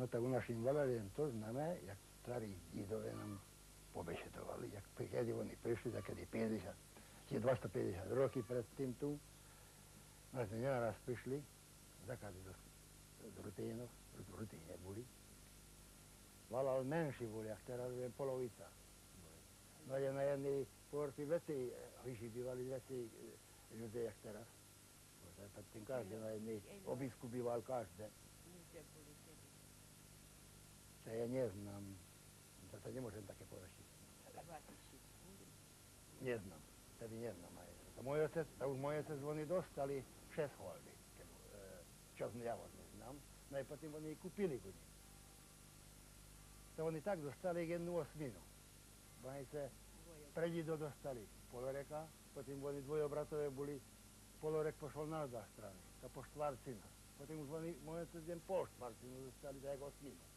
No tak u našim valeriem to znamená, jak starí dídové nám pobešetovali, jak kedy oni prišli, tak kedy 50, tie 250 roky predtým tu, no sme nenaraz prišli, zakázali do, do Rutínov, v Rutíne boli. Valal menší boli, jak teraz viem, polovica. No je na jednej porci veci, vyšší bývali veci ľudia, jak teraz. Predtým každý na jednej obisku býval každý. To ja neznám. To sa nemôžem také povedať. Neznám. Tedy neznám aj. To môj otec, to už môj otec, oni dostali 6 holby. Čo ja vás neznám. No i potom oni kúpili kuni. To oni tak dostali jednu osminu. Oni sa predido dostali poloreka, potom oni dvojobratové boli, polorek pošol na dva strany, to po štvarcina. Potom už oni, môj otec jen pol štvarcinu dostali, tak osminu.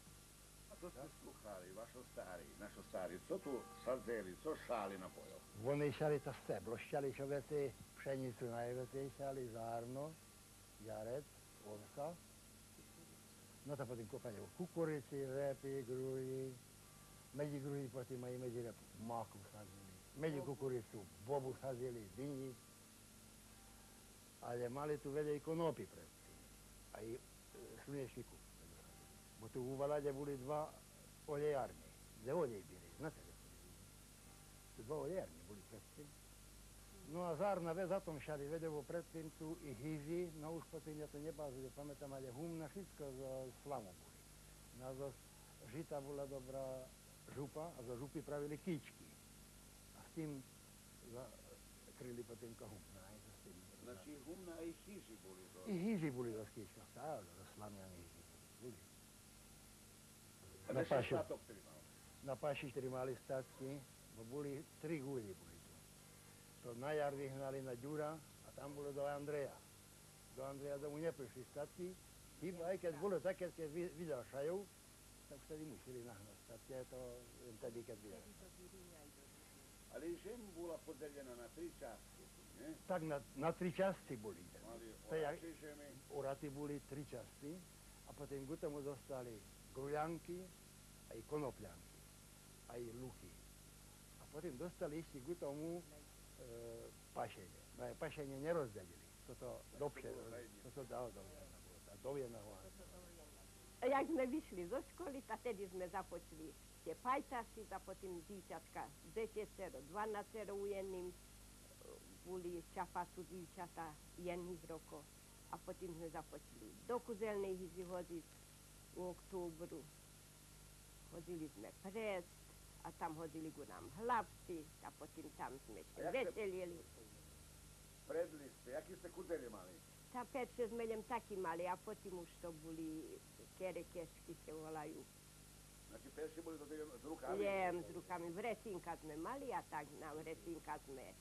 A to ste slušali, vašo stari, našo stari, co tu sadzeli, co šali na pojo? Oni šali ta steblo, šali šovety, pšenicu najvety, šali zárno, jarec, ovsa. No to potom kopajú kukurici, repy, gruji, medzi gruji potom mají medzi repu maku sadzili, medzi kukuricu bobu sadzili, dyni. Ale mali tu vedej konopy predtým, aj e, slnečníku. Bo tu u Valade boli dva olejárne, kde olej byli, znate kde to byli? Tu dva olejárne boli predtým. No a zárna vec za tom šali vedevo predtým tu i hyži, no už potom ja to nebázili, pamätám, ale humna všetko z slamu boli. No a zo žita bola dobrá župa a zo župy pravili kýčky. A s tým kryli potom humna. aj s tým. Znači humna aj hiži boli zo... I hyži boli zo kýčkách, stále, zo slamianí hyži boli. A Na pašu. Na paši tri mali statky, bo boli tri guli boli tu. To na jar vyhnali na Ďura a tam bolo do Andreja. Do Andreja domu neprišli statky, iba aj keď bolo také, keď vy- videl šajov, tak vtedy museli nahnať statky, a to len tedy, keď videl. Ali žem bola podeljena na tri časti, ne? Tak na, na tri časti boli. Mali je- Oraty boli tri časti a potom k tomu dostali gruľanky, aj konoplянky, aj luky. A potom dostali ešte k tomu e, pašenie. No aj pašenie nerozdelili. Toto tajne. toto dal do tá doviena hlava. Jak sme vyšli zo školy, tak tedy sme započali tie pajtaši, a potom dívčatka desecero, dvanacero u jedným boli čapasu dívčata jedných rokov. A potom sme započali do kuzelnej hyzy hodiť u oktobru. Hodili sme prest a tam hodili ku nám hlapci a potom tam sme ešte veselili. predli ste, jaký ste kudeli mali? Tá 5-6 melem takí mali a potom už to boli kerekešky se volajú. Znači perši boli dodeljeni s rukami? Jem s rukami. Vrecinka sme mali a tak na vrecinka sme.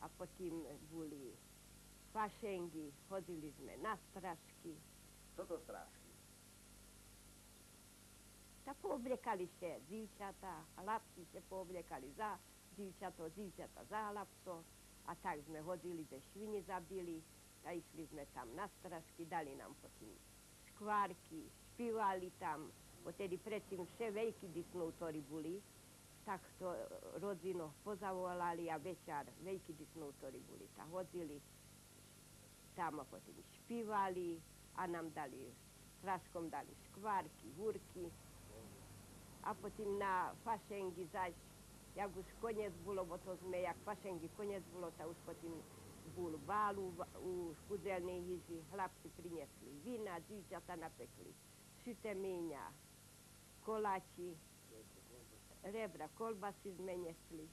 A potom boli fašengi, hodili sme na strašky. Co to strážky? Poobliekali se dívčata, chlapci se poobliekali za dívčato, dívčata za chlapco. A tak sme hodili, že švini zabili. A išli sme tam na strašky, dali nám potom škvárky, špívali tam. Odtedy predtým vše veľkí disnútori boli. Tak to e, rodzino pozavolali a večer veľkí disnútori boli. Tak hodili tam a potom špívali a nám dali, straškom dali škvárky, hurky. A potom na fašengi zaś, jak už koniec bolo, bo to sme, jak fašengi koniec bolo, tak už potom bol bál u, u kuzelnej hyži, chlapci priniesli vína, dívčata napekli, šitemíňa, koláči, rebra, kolbasy sme nesli.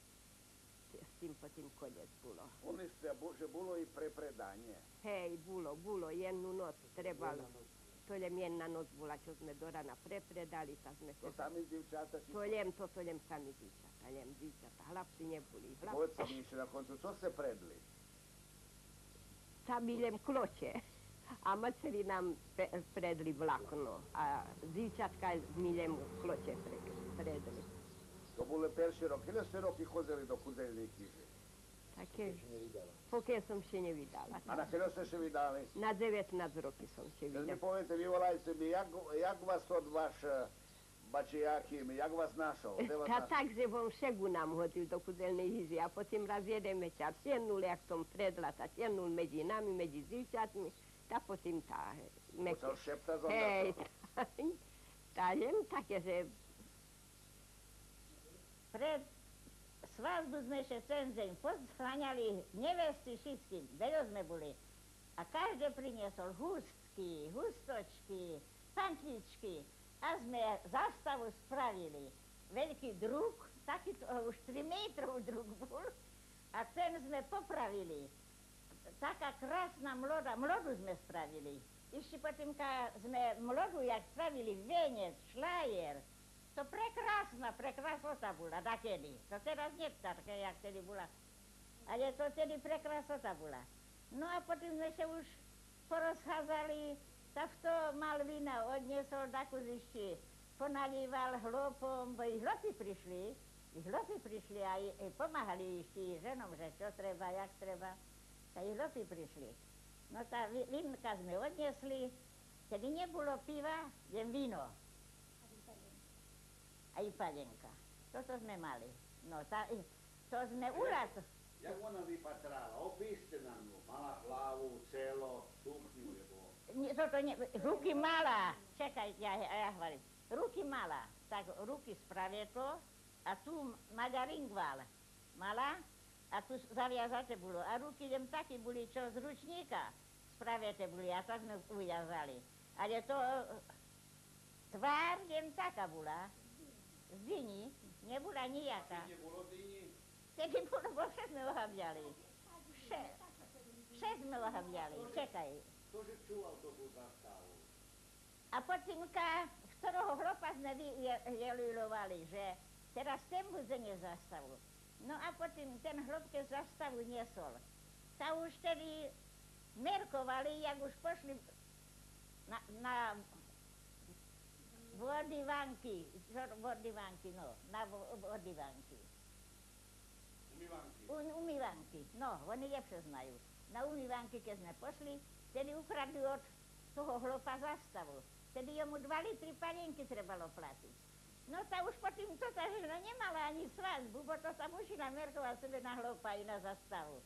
S tým potom koniec bolo. Oni ste, že bolo i prepredanje. Hej, bolo, bolo, jednu noc trebalo to len na noc bola, čo sme do rana prepredali, tak sme sa... To sami divčata si... To len, to to len sami divčata, len divčata. Hlapci neboli. Hlapci... Mocnejšie na koncu, co ste predli? Sami len kloče. A mlčeli nám pe, predli vlakno. A divčatka mi len kloče predli. To bolo perši rok. Ile ste roky chodili do kudelnej kniže? Také, Ešte pokiaľ som še nevidela. A na kedy ste še vydali? Na 19 roky som še Keď mi poviete, vyvolajte mi, jak, jak vás od váš eh, Bačijakým, jak vás našol? Kde vás Ta tak, že von šegu nám hodil do kudelnej hizy a potom raz jeden večer siednul, jak som predla, ta siednul medzi nami, medzi zivčatmi, ta potom tá meké. Počal šeptať zo Hej, tá, tá len také, že Pred svadbu sme ešte ten deň pozháňali nevesty všetkým, veľa sme boli. A každý priniesol hustky, hustočky, pantličky. A sme zastavu spravili. Veľký druh, taký to, už 3 metrov druh bol. A ten sme popravili. Taká krásna mloda, mlodu sme spravili. Ešte potom, sme mlodu, jak spravili venec, šlajer, to prekrásna, prekrásota bola, takedy. To teraz nie také, jak tedy bola. Ale to tedy prekrásota bola. No a potom sme sa už porozchádzali, tak to mal vína, odniesol takú zišti, ponalíval hlopom, bo i hlopy prišli, i hlopy prišli a i, i pomáhali ešte ženom, že čo treba, jak treba. A i hlopy prišli. No tá vi- vínka sme odniesli, kedy nebolo piva, jen víno a i palenka. Toto sme mali. No, tá, to sme urad. Jak ona vypatrala? Opíšte nám ju. Mala hlavu, celo, sukňu, lebo... Nie, toto nie, ruky mala. Čekaj, ja, ja hovorím. Ruky mala. Tak ruky spravie to a tu maďaringval mala a tu zaviazate bolo. A ruky len také boli, čo z ručníka spraviete boli a tak sme uviazali. Ale to tvár len taká bola. Z dyni nijaká. Tedy bolo, bo vše sme ohavňali. Vše. Vše sme ohavňali. Čekaj. Ktože čúval to tú zastavu? A potom, ka, v ktorého hropa sme vyjelulovali, že teraz ten bude nezastavu. No a potom ten hrob, keď zastavu niesol. Ta už tedy merkovali, jak už pošli na, na vodivánky, čo- vodivánky, no, na vo- vodivánky. Umývanky. U- umývanky, no, oni lepšie znajú. Na umývanky, keď sme pošli, tedy ukradli od toho hlopa zastavu. Tedy jemu dva litry palienky trebalo platiť. No tá už potom to tá žena nemala ani svadbu, bo to sa musela merkovať sebe na hlopa i na zastavu.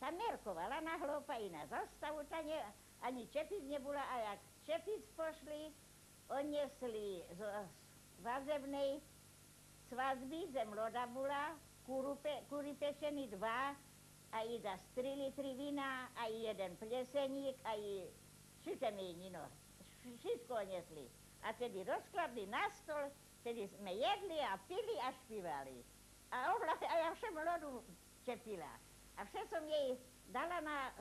Tá merkovala na hlopa i na zastavu, tá ne, ani čepic nebola, a jak čepic pošli, odnesli z, vazebnej svadby, zemloda bola, kúru pe, kúry pečený dva, a i za 3 litry vína, a i jeden pleseník, a i šutemíni, no. Vš- Všetko odnesli. A tedy rozkladli na stol, tedy sme jedli a pili a špívali. A, ohla, a ja všem lodu čepila. A vše som jej dala na,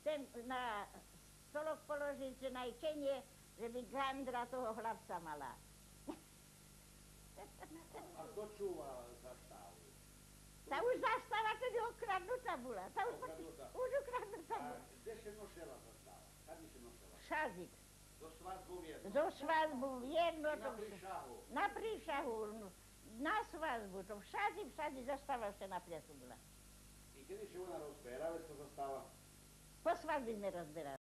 ten, na stolok položiť, na jej čenie, že by gandra toho chlapca mala. A kto čúval zastavu? Tá už zastava tedy okradnutá bola. Tá už, Okradnutá. už okradnutá A bola. kde sa nosila zastava? Kade sa nosila? Šazik. Do svadbu jedno. Do svadbu to na príšahu. na príšahu, no, na svadbu, to všade, všade zastava ešte na plesu bola. I kedy sa ona rozberala, sa zastava? Po svadbe sme rozberali.